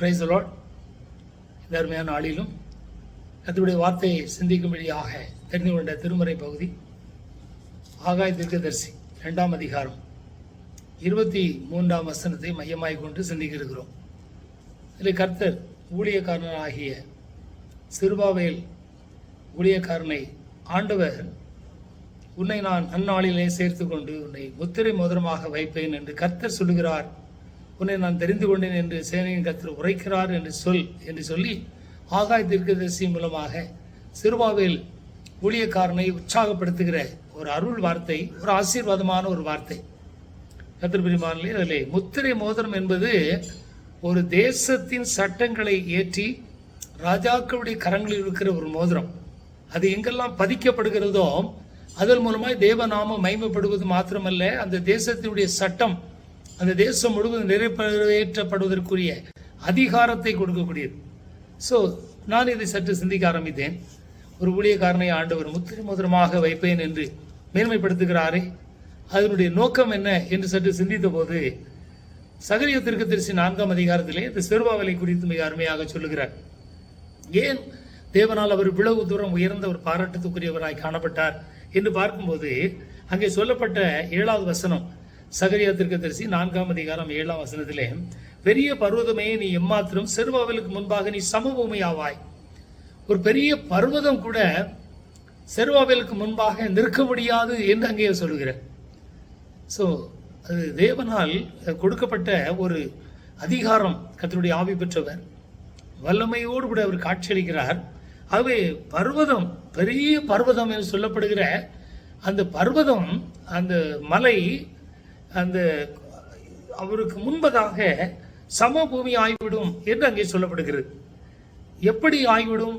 Price Lord இந்த அருமையான நாளிலும் வார்த்தையை சிந்திக்கும்படியாக தெரிந்து கொண்ட திருமறை பகுதி ஆகாய தீர்க்கதர்சி ரெண்டாம் அதிகாரம் இருபத்தி மூன்றாம் வசனத்தை மையமாய் கொண்டு சிந்திக்க இருக்கிறோம் இதில் கர்த்தர் ஊழியக்காரனாகிய சிறுபாவேல் ஊழியக்காரனை ஆண்டவர் உன்னை நான் அந்நாளிலே சேர்த்து கொண்டு உன்னை முத்திரை மோதிரமாக வைப்பேன் என்று கர்த்தர் சொல்லுகிறார். உன்னை நான் தெரிந்து கொண்டேன் என்று சேனையின் கத்தர் உரைக்கிறார் என்று சொல் என்று சொல்லி ஆகாய தீர்க்கதரிசி மூலமாக சிறுபாவில் ஊழியக்காரனை உற்சாகப்படுத்துகிற ஒரு அருள் வார்த்தை ஒரு ஆசீர்வாதமான ஒரு வார்த்தை. கர்த்தர் அதிலே முத்திரை மோதிரம் என்பது ஒரு தேசத்தின் சட்டங்களை ஏற்றி ராஜாக்களுடைய கரங்களில் இருக்கிற ஒரு மோதிரம். அது எங்கெல்லாம் பதிக்கப்படுகிறதோ அதன் மூலமாய் தேவநாமம் மைமைப்படுவது மாத்திரமல்ல அந்த தேசத்தினுடைய சட்டம் அந்த தேசம் முழுவதும் நிறைவேற்றப்படுவதற்குரிய அதிகாரத்தை கொடுக்கக்கூடியது. ஸோ நான் இதை சற்று சிந்திக்க ஆரம்பித்தேன். ஒரு ஊழியக்காரனை ஆண்டவர் முத்திரை மோதிரமாக வைப்பேன் என்று மேன்மைப்படுத்துகிறாரே. அதனுடைய நோக்கம் என்ன என்று சற்று சிந்தித்த போது சகரிய திருக்கதரிசி நான்காம் அதிகாரத்திலே இந்த சிறுபாவலை குறித்து மிக அருமையாக சொல்லுகிறார். ஏன் தேவனால் அவர் இவ்வளவு தூரம் உயர்ந்த ஒரு பாராட்டத்துக்குரியவராய் காணப்பட்டார் என்று பார்க்கும்போது அங்கே சொல்லப்பட்ட ஏழாவது வசனம் சகரியா தீர்க்கதரிசி நான்காம் அதிகாரம் ஏழாம் வசனத்திலே பெரிய பர்வதமே நீ எம்மாத்திரம் செருவாவலுக்கு முன்பாக நீ சமபூமி ஆவாய் ஒரு பெரிய பர்வதம் கூட செருவாவலுக்கு முன்பாக நிற்க முடியாது என்று அங்கேயே சொல்கிற ஸோ அது தேவனால் கொடுக்கப்பட்ட ஒரு அதிகாரம் கர்த்தருடைய ஆவி பெற்றவர். வல்லமையோடு கூட அவர் காட்சியளிக்கிறார். ஆகவே பர்வதம் பெரிய பர்வதம் என்று சொல்லப்படுகிற அந்த பர்வதம் அந்த மலை அந்த அவருக்கு முன்பதாக சமபூமி ஆய்விடும் என்று அங்கே சொல்லப்படுகிறது. எப்படி ஆய்விடும்?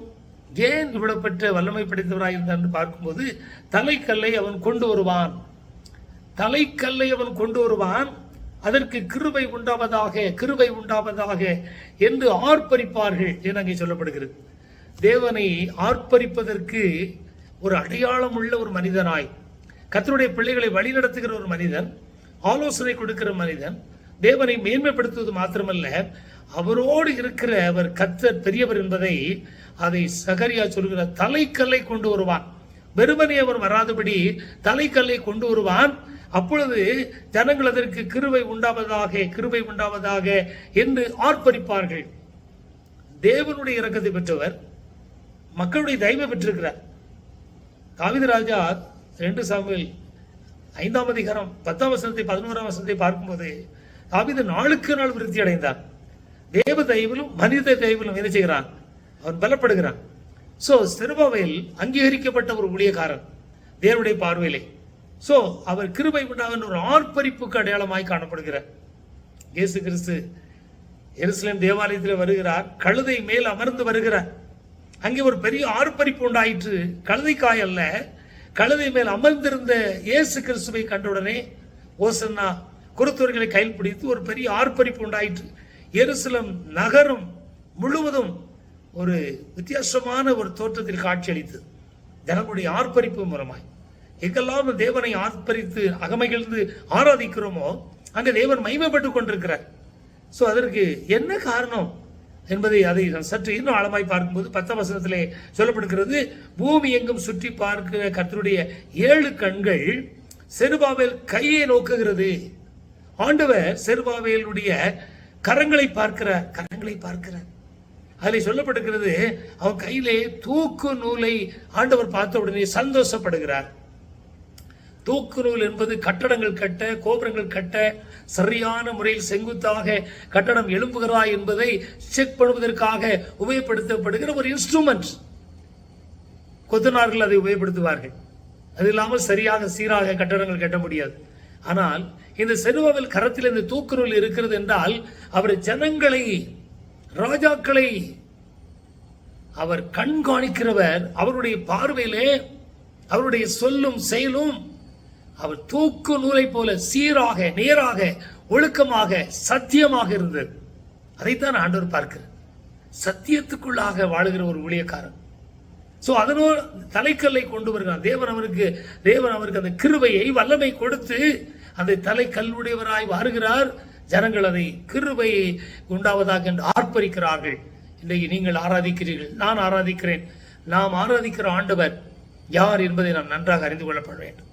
ஏன் இவ்வளவு வல்லமை படைத்தவராக என்று பார்க்கும்போது தலைக்கல்லை அவன் கொண்டு வருவான். தலைக்கல்லை அவன் கொண்டு வருவான். அதற்கு கிருபை உண்டாவதாக கிருபை உண்டாவதாக என்று ஆர்ப்பரிப்பார்கள் என்று அங்கே சொல்லப்படுகிறது. தேவனை ஆர்ப்பரிப்பதற்கு ஒரு அடையாளம் உள்ள ஒரு மனிதனாய் கத்தருடைய பிள்ளைகளை வழிநடத்துகிற ஒரு மனிதன் ஆலோசனை கொடுக்கிற மனிதன் தேவனை மேன்மைப்படுத்துவது மாத்திரமல்ல அவரோடு இருக்கிற அவர் கத்தர் பெரியவர் என்பதை அதை சகரியா சொல்கிற தலைக்கல்லை கொண்டு வருவான். வெறுமனே அவர் வராதபடி தலைக்கல்லை கொண்டு வருவான். அப்பொழுது ஜனங்கள் அதற்கு கிருவை உண்டாவதாக கிருவை உண்டாவதாக என்று ஆர்ப்பரிப்பார்கள். தேவனுடைய இறக்கத்தை பெற்றவர் மக்களுடைய தயவை பெற்றிருக்கிறார். காவிதராஜா ராஜா ரெண்டு சாமியில் ஐந்தாம் அதிகாரம் பத்தாம் வசனத்தை பதினோராம் வசனத்தை பார்க்கும்போது தாவிது நாளுக்கு நாள் விருத்தி அடைந்தான் தேவ தயவிலும் மனித தயவிலும் என்ன செய்கிறான்? அவன் பலப்படுகிறான். ஸோ சிறுபாவையில் அங்கீகரிக்கப்பட்ட ஒரு ஊழியக்காரன் தேவனுடைய பார்வையிலே. ஸோ அவர் கிருபை உண்டாகன்னு ஒரு ஆர்ப்பரிப்புக்கு அடையாளமாய் காணப்படுகிறார். இயேசு கிறிஸ்து எருசலேம் தேவாலயத்தில் வருகிறார் கழுதை மேல் அமர்ந்து வருகிறார். அங்கே ஒரு பெரிய ஆர்ப்பரிப்பு உண்டாயிற்று. கழுதைக்காய் அல்ல கழுதை மேல் அமர்ந்திருந்த இயேசு கிறிஸ்துவை கண்டவுடனே ஓசன்னா குருத்தவர்களை கையில் பிடித்து ஒரு பெரிய ஆர்ப்பரிப்பு உண்டாயிற்று. எருசலம் நகரம் முழுவதும் ஒரு வித்தியாசமான ஒரு தோற்றத்தில் காட்சியளித்தது ஜனங்களுடைய ஆர்ப்பரிப்பு மூலமாய். எங்கெல்லாம் தேவனை ஆர்ப்பரித்து அகமைகிழ்ந்து ஆராதிக்கிறோமோ அங்கே தேவன் மைமைப்பட்டு கொண்டிருக்கிறார். ஸோ அதற்கு என்ன காரணம்? என்பதை அதை நான் சற்று இன்னும் ஆழமாய் பார்க்கும்போது பத்தாம் வசனத்திலே சொல்லப்படுகிறது பூமி எங்கும் சுற்றி பார்க்கிற கர்த்தருடைய ஏழு கண்கள் செருபாவேல் கையை நோக்குகிறது. ஆண்டவர் செருபாவேலுடைய கரங்களை பார்க்கிறார் கரங்களை பார்க்கிறார். அதில் சொல்லப்படுகிறது அவன் கையிலே தூக்கு நூலை ஆண்டவர் பார்த்த உடனே சந்தோஷப்படுகிறார். தூக்குநூல் என்பது கட்டடங்கள் கட்ட கோபுரங்கள் கட்ட சரியான முறையில் செங்குத்தாக கட்டடம் எழும்புகிறதா என்பதை செக் பண்ணுவதற்காக உபயோகப்படுத்தப்படுகிற ஒரு இன்ஸ்ட்ருமெண்ட் கொத்தனார்கள் அதை உபயோகப்படுத்துவார்கள். அது இல்லாமல் சரியாக சீராக கட்டடங்கள் கட்ட முடியாது. ஆனால் இந்த செருவாவில் கரத்தில் இந்த தூக்கு இருக்கிறது என்றால் அவர் ஜனங்களை ராஜாக்களை அவர் கண்காணிக்கிறவர் அவருடைய பார்வையிலே அவருடைய சொல்லும் செயலும் அவர் தூக்கு நூலை போல சீராக நேராக ஒழுக்கமாக சத்தியமாக இருந்தது. அதைத்தான் ஆண்டவர் பார்க்கிறார். சத்தியத்துக்குள்ளாக வாழுகிற ஒரு ஊழியக்காரன். ஸோ அதனோடு தலைக்கல்லை கொண்டு வருகிறார் தேவன் அவருக்கு தேவன் அவருக்கு அந்த கிருபையை வல்லமை கொடுத்து அந்த தலைக்கல்லுடையவராய் வருகிறார். ஜனங்கள் அதை கிருபையை உண்டாவதாக என்று ஆர்ப்பரிக்கிறார்கள். இன்றைக்கு நீங்கள் ஆராதிக்கிறீர்கள். நான் ஆராதிக்கிறேன். நாம் ஆராதிக்கிற ஆண்டவர் யார் என்பதை நாம் நன்றாக அறிந்து கொள்ளப்பட வேண்டும்.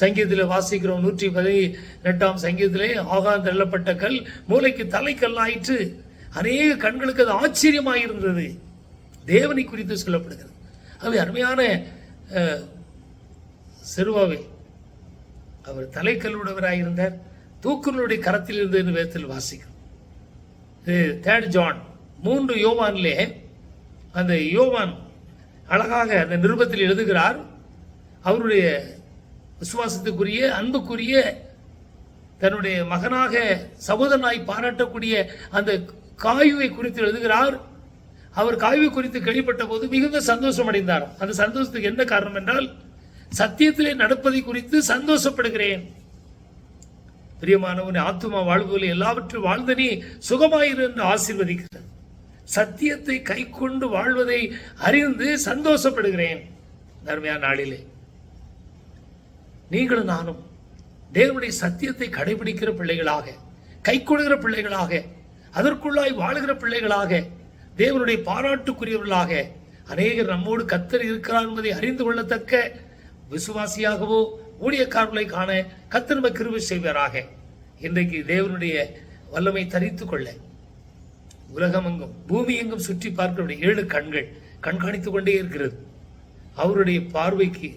சங்கீதத்தில் வாசிக்கிறோம் நூற்றி பதினெட்டாம் சங்கீதத்திலே ஆகாந்த தள்ளப்பட்ட கல் மூளைக்கு தலைக்கல்லாயிற்று. அநேக கண்களுக்கு அது ஆச்சரியமாயிருந்தது. தேவனை குறித்து சொல்லப்படுகிறது. அவை அருமையான சிறுவாவை அவர் அவர் தலைக்கல்லுடையவராயிருந்தார். தூக்குனுடைய கரத்தில் இருந்து என்று வேதத்தில் வாசிக்கிறோம். இது தேர்ட் ஜான் மூன்று யோவானிலே அந்த யோவான் அழகாக அந்த நிருபத்தில் எழுதுகிறார். அவருடைய விசுவாசத்துக்குரிய அன்புக்குரிய தன்னுடைய மகனாக சகோதரனாய் பாராட்டக்கூடிய அந்த காயுவை குறித்து எழுதுகிறார். அவர் காய்வு குறித்து கேள்விப்பட்ட போது மிகுந்த சந்தோஷம் அடைந்தார். அந்த சந்தோஷத்துக்கு என்ன காரணம் என்றால் சத்தியத்திலே நடப்பதை குறித்து சந்தோஷப்படுகிறேன். பிரியமானவன் ஆத்துமா வாழ்வுகளை எல்லாவற்றும் வாழ்ந்த நீ சுகமாயிரு என்று ஆசீர்வதிக்கிறார். சத்தியத்தை கைக்கொண்டு வாழ்வதை அறிந்து சந்தோஷப்படுகிறேன். தர்மையான நாளிலே. நீங்களும் நானும் தேவனுடைய சத்தியத்தை கடைபிடிக்கிற பிள்ளைகளாக கை கொடுகிற பிள்ளைகளாக அதற்குள்ளாய் வாழுகிற பிள்ளைகளாக தேவனுடைய பாராட்டுக்குரியவர்களாக அநேகர் நம்மோடு கத்தர் இருக்கிறார் என்பதை அறிந்து கொள்ளத்தக்க விசுவாசியாகவோ ஊழியக்காரர்களை காண கத்தர் கிருவி செய்வராக செய்வாராக. இன்றைக்கு தேவனுடைய வல்லமை தரித்து கொள்ள உலகமெங்கும் பூமி எங்கும் சுற்றி பார்க்கிற ஏழு கண்கள் கண்காணித்துக் கொண்டே இருக்கிறது. அவருடைய பார்வைக்கு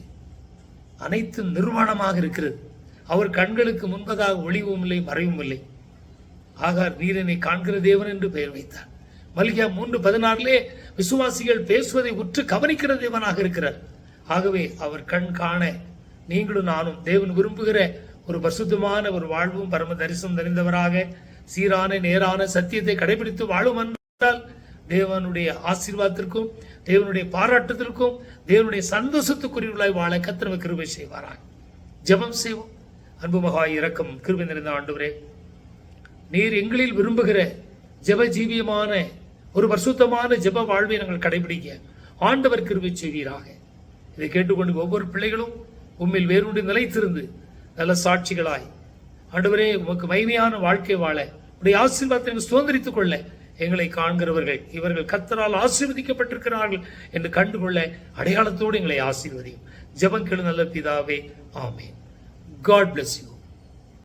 அனைத்து நிர்வாணமாக இருக்கிறது. அவர் கண்களுக்கு முன்பதாக ஒளிவும் இல்லை மறைவும் இல்லை. ஆகார் நீரனை காண்கிற தேவன் என்று பெயர் வைத்தார். மல்கியா மூன்று பதினாறிலே விசுவாசிகள் பேசுவதை உற்று கவனிக்கிற தேவனாக இருக்கிறார். ஆகவே அவர் கண் காண நீங்களும் நானும் தேவன் விரும்புகிற ஒரு பரிசுத்தமான ஒரு வாழ்வும் பரம தரிசனம் தெரிந்தவராக சீரான நேரான சத்தியத்தை கடைபிடித்து வாழும் என்றால் தேவனுடைய ஆசீர்வாதத்திற்கும் தேவனுடைய பாராட்டத்திற்கும் தேவனுடைய சந்தோஷத்துக்குரியவர்களாய் வாழ கத்திரவ கிருபை செய்வாராய். ஜெபம் செய்வோம். அன்பு மகா இரக்கம் கிருபை நிறைந்த ஆண்டவரே. நீர் எங்களில் விரும்புகிற ஜெப ஜீவியமான ஒரு பரிசுத்தமான ஜெப வாழ்வை நாங்கள் கடைபிடிக்க ஆண்டவர் கிருபை செய்வீராக. இதை கேட்டுக்கொண்டு ஒவ்வொரு பிள்ளைகளும் உண்மையில் வேறுண்டு நிலைத்திருந்து நல்ல சாட்சிகளாய் ஆண்டவரே உமக்கு மகிமையான வாழ்க்கை வாழ உடைய ஆசீர்வாதத்தை சுதந்திரித்துக் கொள்ள எங்களை காண்கிறவர்கள் இவர்கள் கத்தரால் ஆசீர்வதிக்கப்பட்டிருக்கிறார்கள் என்று கண்டுகொள்ள அடையாளத்தோடு எங்களை ஆசீர்வதியும். ஜெபம் கேளு நல்ல பிதாவே ஆமே காட் பிளஸ் யூ